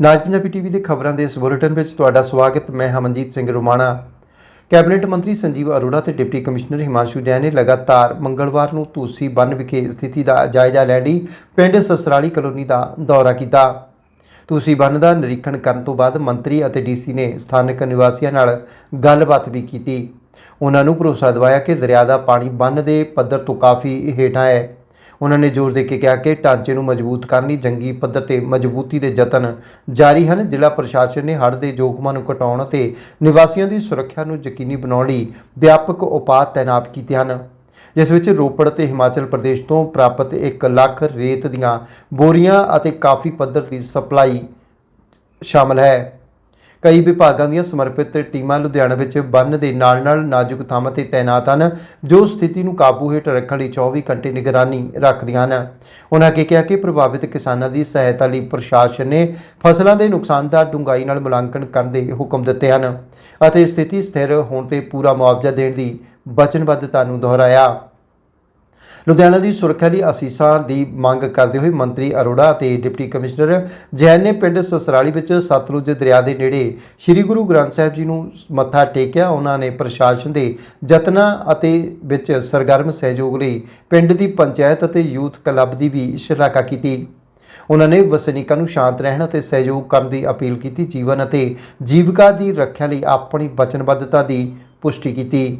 ਨਾਜ Punjabi TV ਦੇ ਖਬਰਾਂ ਦੇ ਇਸ ਬੁਲੇਟਿਨ ਵਿੱਚ ਤੁਹਾਡਾ ਸਵਾਗਤ, ਮੈਂ ਹਮਨਜੀਤ ਸਿੰਘ ਰੋਮਾਣਾ। ਕੈਬਨਿਟ ਮੰਤਰੀ ਸੰਜੀਵ ਅਰੋੜਾ ਤੇ ਡਿਪਟੀ ਕਮਿਸ਼ਨਰ ਹਿਮਾਂਸ਼ੂ ਜੈਨ ਨੇ ਲਗਾਤਾਰ ਮੰਗਲਵਾਰ ਨੂੰ ਤੂਸੀ ਬੰਨ ਵਿਖੇ ਸਥਿਤੀ ਦਾ ਜਾਇਜ਼ਾ ਲੈਣ ਲਈ ਪਿੰਡ ਸਸਰਾਲੀ ਕਲੋਨੀ ਦਾ ਦੌਰਾ ਕੀਤਾ। ਤੂਸੀ ਬੰਨ ਦਾ ਨਿਰੀਖਣ ਕਰਨ ਤੋਂ ਬਾਅਦ ਮੰਤਰੀ ਅਤੇ ਡੀਸੀ ਨੇ ਸਥਾਨਕ ਨਿਵਾਸੀਆਂ ਨਾਲ ਗੱਲਬਾਤ ਵੀ ਕੀਤੀ। ਉਹਨਾਂ ਨੂੰ ਭਰੋਸਾ ਦਿਵਾਇਆ ਕਿ ਦਰਿਆ ਦਾ ਪਾਣੀ ਬੰਨ ਦੇ ਪੱਧਰ ਤੋਂ ਕਾਫੀ ਹੇਠਾਂ ਹੈ। ਉਹਨਾਂ ਨੇ ਜ਼ੋਰ ਦੇ ਕੇ ਕਿਹਾ ਕਿ ਢਾਂਚੇ ਨੂੰ ਮਜ਼ਬੂਤ ਕਰਨ ਲਈ ਜੰਗੀ ਪੱਧਰ ਤੇ ਮਜ਼ਬੂਤੀ ਦੇ ਯਤਨ ਜਾਰੀ ਹਨ। ਜ਼ਿਲ੍ਹਾ ਪ੍ਰਸ਼ਾਸਨ ਨੇ ਹੜ੍ਹ ਦੇ ਜੋਖਮਾਂ ਨੂੰ ਘਟਾਉਣ ਅਤੇ ਨਿਵਾਸੀਆਂ ਦੀ ਸੁਰੱਖਿਆ ਨੂੰ ਯਕੀਨੀ ਬਣਾਉਣ ਲਈ ਵਿਆਪਕ ਉਪਾਅ ਤਾਇਨਾਤ ਕੀਤੇ ਹਨ। ਜਿਸ ਵਿੱਚ ਰੋਪੜ ਤੇ ਹਿਮਾਚਲ ਪ੍ਰਦੇਸ਼ ਤੋਂ ਪ੍ਰਾਪਤ 1 ਲੱਖ ਰੇਤ ਦੀਆਂ ਬੋਰੀਆਂ ਅਤੇ ਕਾਫੀ ਪੱਧਰ ਦੀ ਸਪਲਾਈ ਸ਼ਾਮਲ ਹੈ। ਕਈ ਵਿਭਾਗਾਂ ਦੀਆਂ ਸਮਰਪਿਤ ਟੀਮਾਂ ਲੁਧਿਆਣਾ ਵਿੱਚ ਬੰਨ ਦੇ ਨਾਲ-ਨਾਲ ਨਾਜ਼ੁਕ ਥਾਵਾਂ ਤੇ ਤਾਇਨਾਤ ਹਨ, ਜੋ ਸਥਿਤੀ ਨੂੰ ਕਾਬੂ ਹੇਠ ਰੱਖਣ ਲਈ 24 ਘੰਟੇ ਨਿਗਰਾਨੀ ਰੱਖਦੀਆਂ ਹਨ। ਉਹਨਾਂ ਅੱਗੇ ਕਿਹਾ ਕਿ ਪ੍ਰਭਾਵਿਤ ਕਿਸਾਨਾਂ ਦੀ ਸਹਾਇਤਾ ਲਈ ਪ੍ਰਸ਼ਾਸਨ ਨੇ ਫਸਲਾਂ ਦੇ ਨੁਕਸਾਨ ਦਾ ਡੂੰਘਾਈ ਨਾਲ ਮੁਲਾਂਕਣ ਕਰਨ ਦੇ ਹੁਕਮ ਦਿੱਤੇ ਹਨ ਅਤੇ ਸਥਿਤੀ ਸਥਿਰ ਹੋਣ ਤੇ ਪੂਰਾ ਮੁਆਵਜ਼ਾ ਦੇਣ ਦੀ ਵਚਨਬੱਧਤਾ ਨੂੰ ਦੁਹਰਾਇਆ। ਲੁਧਿਆਣਾ ਦੀ ਸੁਰੱਖਿਆ ਲਈ ਅਸੀਸਾਂ ਦੀ ਮੰਗ ਕਰਦੇ ਹੋਏ ਮੰਤਰੀ ਅਰੋੜਾ ਅਤੇ ਡਿਪਟੀ ਕਮਿਸ਼ਨਰ ਜੈਨ ਨੇ ਪਿੰਡ ਸਸਰਾਲੀ ਵਿੱਚ ਸਤਲੁਜ ਦਰਿਆ ਦੇ ਨੇੜੇ ਸ੍ਰੀ ਗੁਰੂ ਗ੍ਰੰਥ ਸਾਹਿਬ ਜੀ ਨੂੰ ਮੱਥਾ ਟੇਕਿਆ। ਉਹਨਾਂ ਨੇ ਪ੍ਰਸ਼ਾਸਨ ਦੇ ਯਤਨਾਂ ਅਤੇ ਵਿੱਚ ਸਰਗਰਮ ਸਹਿਯੋਗ ਲਈ ਪਿੰਡ ਦੀ ਪੰਚਾਇਤ ਅਤੇ ਯੂਥ ਕਲੱਬ ਦੀ ਵੀ ਸ਼ਲਾਘਾ ਕੀਤੀ। ਉਹਨਾਂ ਨੇ ਵਸਨੀਕਾਂ ਨੂੰ ਸ਼ਾਂਤ ਰਹਿਣ ਅਤੇ ਸਹਿਯੋਗ ਕਰਨ ਦੀ ਅਪੀਲ ਕੀਤੀ। ਜੀਵਨ ਅਤੇ ਜੀਵਿਕਾ ਦੀ ਰੱਖਿਆ ਲਈ ਆਪਣੀ ਵਚਨਬੱਧਤਾ ਦੀ ਪੁਸ਼ਟੀ ਕੀਤੀ।